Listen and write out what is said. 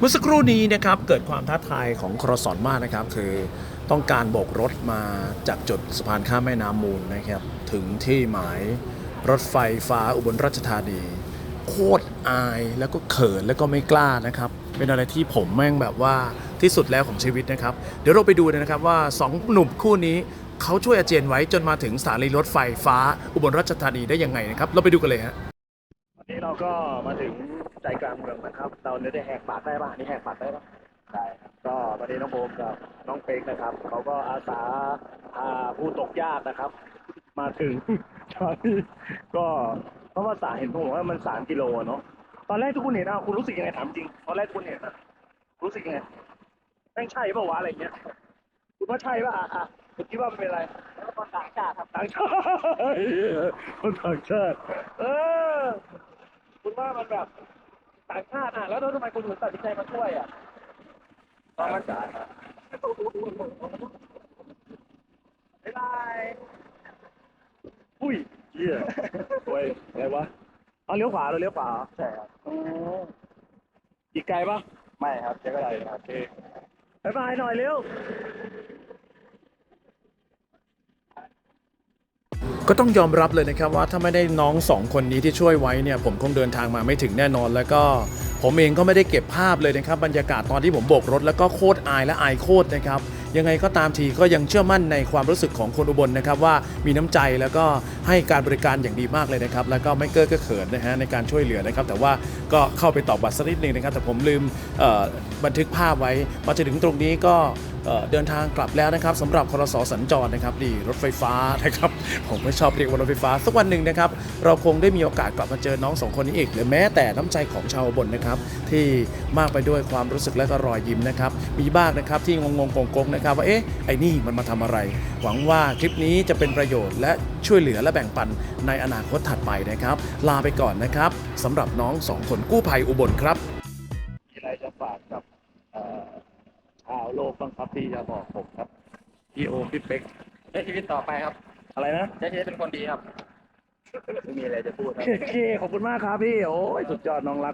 เมื่อสักครู่นี้นะครับเกิดความท้าทายของครสอนมากนะครับ คือต้องการโบกรถมาจากจุดสะพานข้ามแม่น้ำมูลนะครับ ถึงที่หมายรถไฟฟ้าอุบลราชธานี โคตรอายแล้วก็เขินแล้วก็ไม่กล้านะครับ เป็นอะไรที่ผมแม่งแบบว่าที่สุดแล้วของชีวิตนะครับ เดี๋ยวเราไปดูนะครับว่าสองหนุ่มคู่นี้เขาช่วยอาเจียนไว้จนมาถึงสถานีรถไฟฟ้าอุบลราชธานีได้ยังไงนะครับ เราไปดูกันเลยฮะ นนี้เราก็มาถึงใจกลางเมืองนะครับ เราเนี่ยได้แหกปากได้ป่ะนี่แหกปากได้ป่ะได้ครับก็วันนี้น้องโบมกับน้องเป๊กนะครับ เขาก็อาสาพาผู้ตกยากนะครับ มาถึงตอนนี้ก็เพราะว่าสายเห็นผมว่ามันสามกิโลอะเนาะตอนแรกทุกคนเห็นอะคุณรู้สึกยังไงถามจริงตอนแรกทุกคนเห็นอะรู้สึกยังไงแม่งใช่ป่าวะอะไรเงี้ยคุณว่าใช่ป่ะอะอะคุณคิดว่ามันเป็นอะไรแล้วคนต่างชาติครับต่างชาติคนต่างชาติเออคุณ ว่ามันแบบต่างชาติอะแล้วทำไมคุณถึงตัดสินใจมาช่วยอะตอนมันจ่ายบ๊ายบายอุ้ยเหี้ยโอ้ยอะไรวะเอาเลี้ยวขวาเราเลี้ยวขวาใช่ครับอีกไกลปะไม่ครับแค่ก็ได้โอเคบ๊ายบายหน่อยเร็ว ก็ต้องยอมรับเลยนะครับว่าถ้าไม่ได้น้องสองคนนี้ที่ช่วยไว้เนี่ยผมคงเดินทางมาไม่ถึงแน่นอน แล้วก็ผมเองก็ไม่ได้เก็บภาพเลยนะครับบรรยากาศตอนที่ผมโบกรถแล้วก็โคตรอายและอายโคตรนะครับยังไงก็ตามทีก็ยังเชื่อมั่นในความรู้สึกของคนอุบลนะครับว่ามีน้ำใจแล้วก็ให้การบริการอย่างดีมากเลยนะครับแล้วก็ไม่เก้อก็เขินนะฮะในการช่วยเหลือนะครับแต่ว่าก็เข้าไปตอบบัตรสักนิดหนึงนะครับแต่ผมลืมบันทึกภาพไว้พอจะถึงตรงนี้ก็ เดินทางกลับแล้วนะครับสำหรับครสสัญจรนะครับดีรถไฟฟ้านะครับผมไม่ชอบเรียกว่ารถไฟฟ้าสักวันหนึ่งนะครับเราคงได้มีโอกาสกลับมาเจอน้องสองคนนี้อีกหรือแม้แต่น้ำใจของชาวบนนะครับที่มากไปด้วยความรู้สึกและก็รอยยิ้มนะครับมีบ้างนะครับที่งงงๆกงนะครับว่าเอ๊ะไอ้นี่มันมาทำอะไร หวังว่าคลิปนี้จะเป็นประโยชน์และช่วยเหลือและแบ่งปันในอนาคตถัดไปนะครับ ลาไปก่อนนะครับสำหรับน้องสองคนกู้ภัยอุบลครับมีอะไรจะฝากกับ เอ่อชาวโลกบ้างครับที่จะบอกผมครับพี่โอพี่เป็กใช้ชีวิตต่อไปครับอะไรนะใช้ชีวิตเป็นคนดีครับ ไม่มีอะไรจะพูดครับ โอเคขอบคุณมากครับพี่ โอ้ยสุดยอดน้องรัก